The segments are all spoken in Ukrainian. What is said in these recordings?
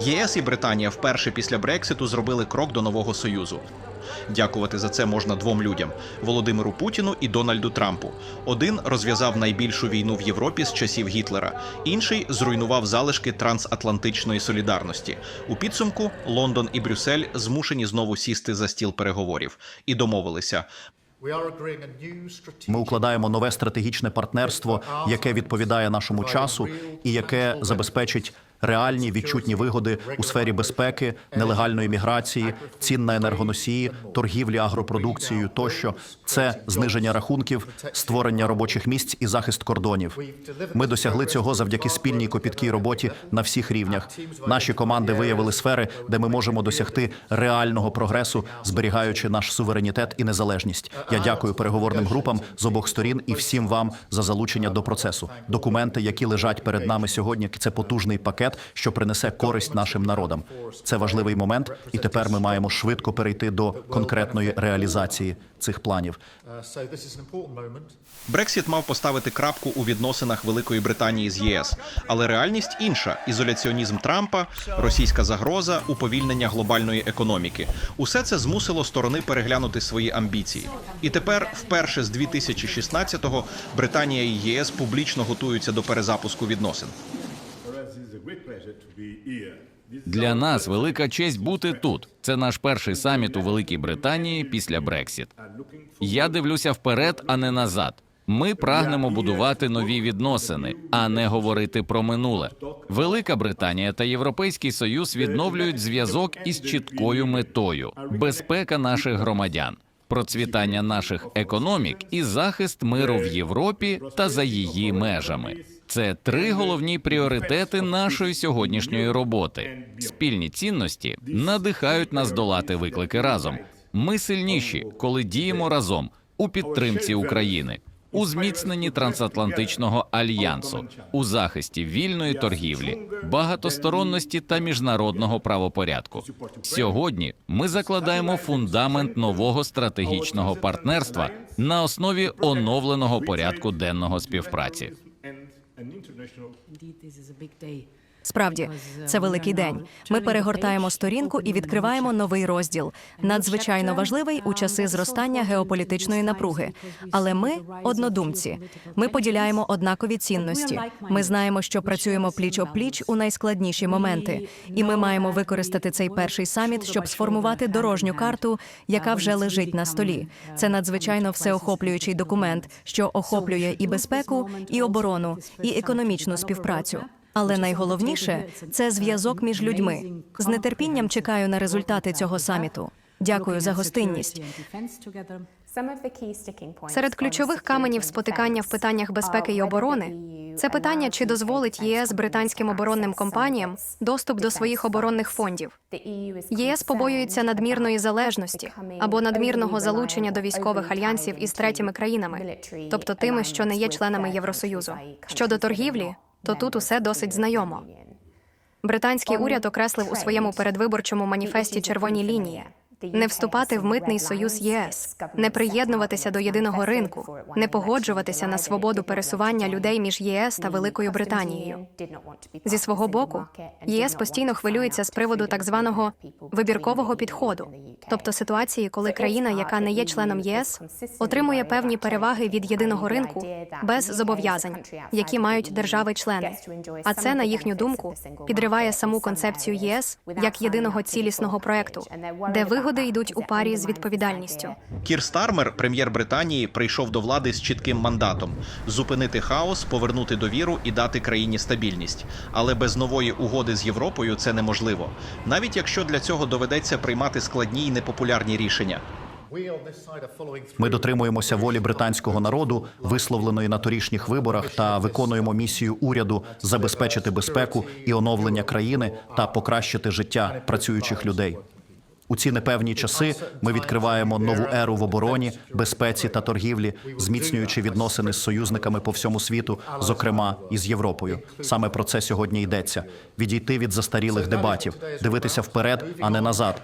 ЄС і Британія вперше після Брекситу зробили крок до нового союзу. Дякувати за це можна двом людям: Володимиру Путіну і Дональду Трампу. Один розв'язав найбільшу війну в Європі з часів Гітлера, інший зруйнував залишки трансатлантичної солідарності. У підсумку Лондон і Брюссель змушені знову сісти за стіл переговорів і домовилися. Ми укладаємо нове стратегічне партнерство, яке відповідає нашому часу і яке забезпечить реальні відчутні вигоди у сфері безпеки, нелегальної міграції, цін на енергоносії, торгівлі агропродукцією тощо. Це зниження рахунків, створення робочих місць і захист кордонів. Ми досягли цього завдяки спільній копіткій роботі на всіх рівнях. Наші команди виявили сфери, де ми можемо досягти реального прогресу, зберігаючи наш суверенітет і незалежність. Я дякую переговорним групам з обох сторін і всім вам за залучення до процесу. Документи, які лежать перед нами сьогодні, це потужний пакет, що принесе користь нашим народам. Це важливий момент, і тепер ми маємо швидко перейти до конкретної реалізації цих планів. Брексіт мав поставити крапку у відносинах Великої Британії з ЄС, але реальність інша: ізоляціонізм Трампа, російська загроза, уповільнення глобальної економіки. Усе це змусило сторони переглянути свої амбіції. І тепер, вперше з 2016-го, Британія і ЄС публічно готуються до перезапуску відносин. Для нас велика честь бути тут. Це наш перший саміт у Великій Британії після Брексіт. Я дивлюся вперед, а не назад. Ми прагнемо будувати нові відносини, а не говорити про минуле. Велика Британія та Європейський Союз відновлюють зв'язок із чіткою метою безпека наших громадян, процвітання наших економік і захист миру в Європі та за її межами. Це три головні пріоритети нашої сьогоднішньої роботи. Спільні цінності надихають нас долати виклики разом. Ми сильніші, коли діємо разом у підтримці України, у зміцненні трансатлантичного альянсу, у захисті вільної торгівлі, багатосторонності та міжнародного правопорядку. Сьогодні ми закладаємо фундамент нового стратегічного партнерства на основі оновленого порядку денного співпраці. an international. Indeed, this is a big day Справді, це великий день. Ми перегортаємо сторінку і відкриваємо новий розділ, надзвичайно важливий у часи зростання геополітичної напруги. Але ми однодумці. Ми поділяємо однакові цінності. Ми знаємо, що працюємо пліч об пліч у найскладніші моменти, і ми маємо використати цей перший саміт, щоб сформувати дорожню карту, яка вже лежить на столі. Це надзвичайно всеохоплюючий документ, що охоплює і безпеку, і оборону, і економічну співпрацю. Але найголовніше це зв'язок між людьми. З нетерпінням чекаю на результати цього саміту. Дякую за гостинність. Серед ключових каменів спотикання в питаннях безпеки і оборони це питання, чи дозволить ЄС британським оборонним компаніям доступ до своїх оборонних фондів. ЄС побоюється надмірної залежності або надмірного залучення до військових альянсів із третіми країнами, тобто тими, що не є членами Євросоюзу. Щодо торгівлі, то тут усе досить знайомо. Британський уряд окреслив у своєму передвиборчому маніфесті червоні лінії. Не вступати в митний союз ЄС, не приєднуватися до єдиного ринку, не погоджуватися на свободу пересування людей між ЄС та Великою Британією. Зі свого боку, єС постійно хвилюється з приводу так званого вибіркового підходу, тобто ситуації, коли країна, яка не є членом ЄС, отримує певні переваги від єдиного ринку без зобов'язань, які мають держави-члени. А це, на їхню думку, підриває саму концепцію ЄС як єдиного цілісного проекту, де вигоди йдуть у парі з відповідальністю. Кір Стармер, прем'єр Британії, прийшов до влади з чітким мандатом: зупинити хаос, повернути довіру і дати країні стабільність. Але без нової угоди з Європою це неможливо, навіть якщо для цього доведеться приймати складні й непопулярні рішення. Ми дотримуємося волі британського народу, висловленої на торішніх виборах, та виконуємо місію уряду забезпечити безпеку і оновлення країни та покращити життя працюючих людей. У ці непевні часи ми відкриваємо нову еру в обороні, безпеці та торгівлі, зміцнюючи відносини з союзниками по всьому світу, зокрема і з Європою. Саме про це сьогодні йдеться: відійти від застарілих дебатів, дивитися вперед, а не назад.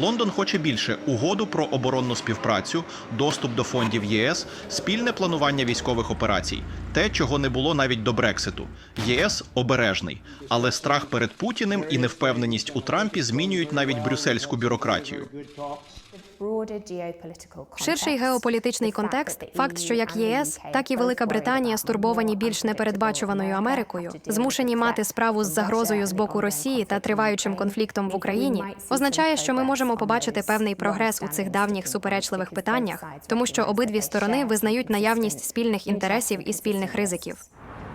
Лондон хоче більше угоду про оборонну співпрацю, доступ до фондів ЄС, спільне планування військових операцій, те, чого не було навіть до Брекситу. ЄС обережний, але страх перед Путіним і невпевненість у Трампі змінюють навіть брюссельську бюрократію. Ширший геополітичний контекст, факт, що як ЄС, так і Велика Британія стурбовані більш непередбачуваною Америкою, змушені мати справу з загрозою з боку Росії та триваючим конфліктом в Україні, означає, що ми можемо побачити певний прогрес у цих давніх суперечливих питаннях, тому що обидві сторони визнають наявність спільних інтересів і спільних ризиків.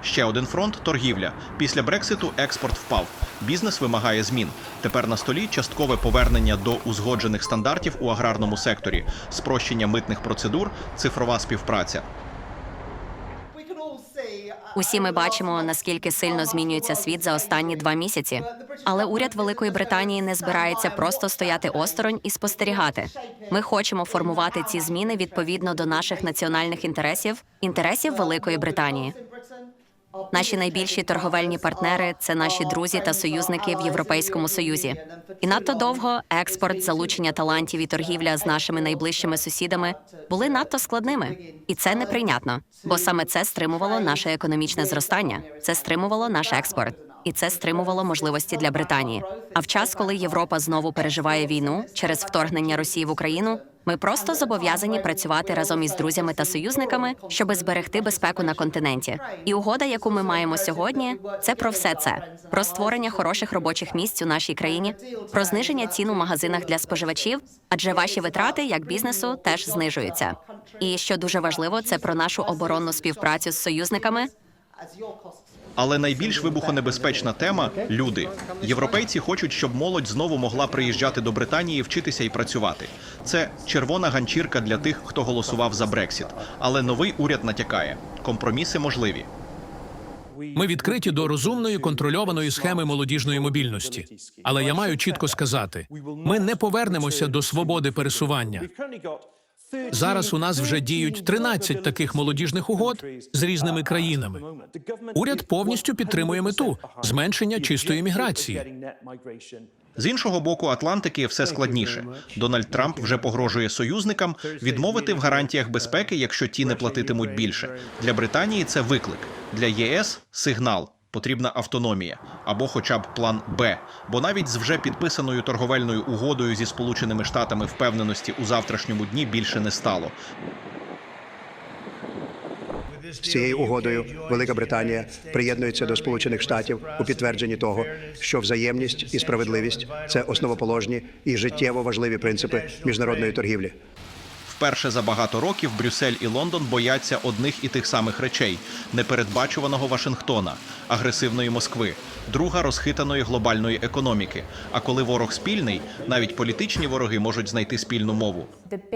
Ще один фронт торгівля. Після Брекситу експорт впав. Бізнес вимагає змін. Тепер на столі часткове повернення до узгоджених стандартів у аграрному секторі, спрощення митних процедур, цифрова співпраця. Усі ми бачимо, наскільки сильно змінюється світ за останні два місяці. Але уряд Великої Британії не збирається просто стояти осторонь і спостерігати. Ми хочемо формувати ці зміни відповідно до наших національних інтересів, інтересів Великої Британії. Наші найбільші торговельні партнери це наші друзі та союзники в Європейському Союзі. І надто довго експорт, залучення талантів і торгівля з нашими найближчими сусідами були надто складними, і це неприйнятно, бо саме це стримувало наше економічне зростання, це стримувало наш експорт. І це стримувало можливості для Британії. А в час, коли Європа знову переживає війну через вторгнення Росії в Україну, ми просто зобов'язані працювати разом із друзями та союзниками, щоб зберегти безпеку на континенті. І угода, яку ми маємо сьогодні, це про все це: про створення хороших робочих місць у нашій країні, про зниження цін у магазинах для споживачів, адже ваші витрати як бізнесу теж знижуються. І що дуже важливо, це про нашу оборонну співпрацю з союзниками. Але найбільш вибухонебезпечна тема люди. Європейці хочуть, щоб молодь знову могла приїжджати до Британії, вчитися і працювати. Це червона ганчірка для тих, хто голосував за Брексіт. Але новий уряд натякає: компроміси можливі. Ми відкриті до розумної контрольованої схеми молодіжної мобільності. Але я маю чітко сказати: ми не повернемося до свободи пересування. Зараз у нас вже діють 13 таких молодіжних угод з різними країнами. Уряд повністю підтримує мету зменшення чистої міграції. З іншого боку Атлантики все складніше. Дональд Трамп вже погрожує союзникам відмовити в гарантіях безпеки, якщо ті не платитимуть більше. Для Британії це виклик, для ЄС сигнал. Потрібна автономія або, хоча б план Б. Бо навіть з вже підписаною торговельною угодою зі Сполученими Штатами впевненості у завтрашньому дні більше не стало. З цією угодою Велика Британія приєднується до Сполучених Штатів у підтвердженні того, що взаємність і справедливість це основоположні і життєво важливі принципи міжнародної торгівлі. Вперше за багато років Брюссель і Лондон бояться одних і тих самих речей: непередбачуваного Вашингтона, агресивної Москви, друга розхитаної глобальної економіки. А коли ворог спільний, навіть політичні вороги можуть знайти спільну мову.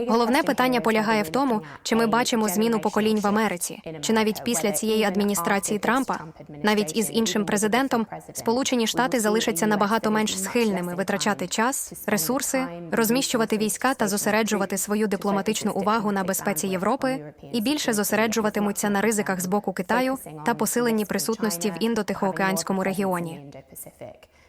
Головне питання полягає в тому, чи ми бачимо зміну поколінь в Америці, чи навіть після цієї адміністрації Трампа, навіть із іншим президентом, Сполучені Штати залишаться набагато менш схильними витрачати час, ресурси, розміщувати війська та зосереджувати свою дипломатичну увагу на безпеці Європи і більше зосереджуватимуться на ризиках з боку Китаю та посиленні присутності в індотихоокеанському регіоні.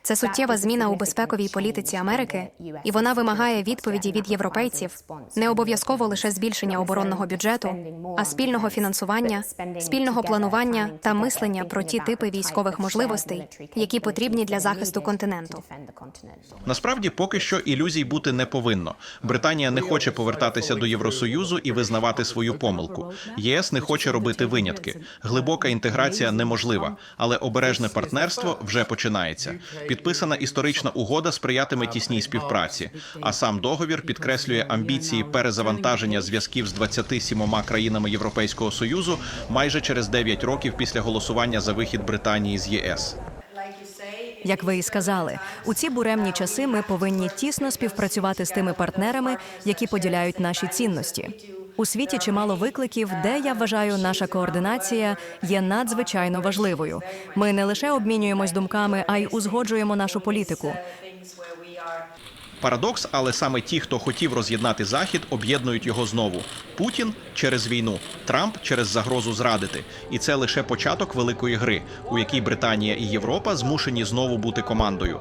Це суттєва зміна у безпековій політиці Америки, і вона вимагає відповіді від європейців не обов'язково лише збільшення оборонного бюджету, а спільного фінансування, спільного планування та мислення про ті типи військових можливостей, які потрібні для захисту континенту. Насправді, поки що ілюзій бути не повинно. Британія не хоче повертатися до Євросоюзу і визнавати свою помилку. ЄС не хоче робити винятки. Глибока інтеграція неможлива, але обережне партнерство вже починається. Підписана історична угода сприятиме тісній співпраці. А сам договір підкреслює амбіції перезавантаження зв'язків з 27 країнами Європейського союзу майже через 9 років після голосування за вихід Британії з ЄС. Як ви і сказали, у ці буремні часи ми повинні тісно співпрацювати з тими партнерами, які поділяють наші цінності. У світі чимало викликів, де я вважаю, наша координація є надзвичайно важливою. Ми не лише обмінюємось думками, а й узгоджуємо нашу політику. Парадокс, але саме ті, хто хотів роз'єднати захід, об'єднують його знову. Путін через війну, Трамп через загрозу зрадити. І це лише початок великої гри, у якій Британія і Європа змушені знову бути командою.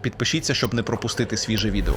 Підпишіться, щоб не пропустити свіже відео.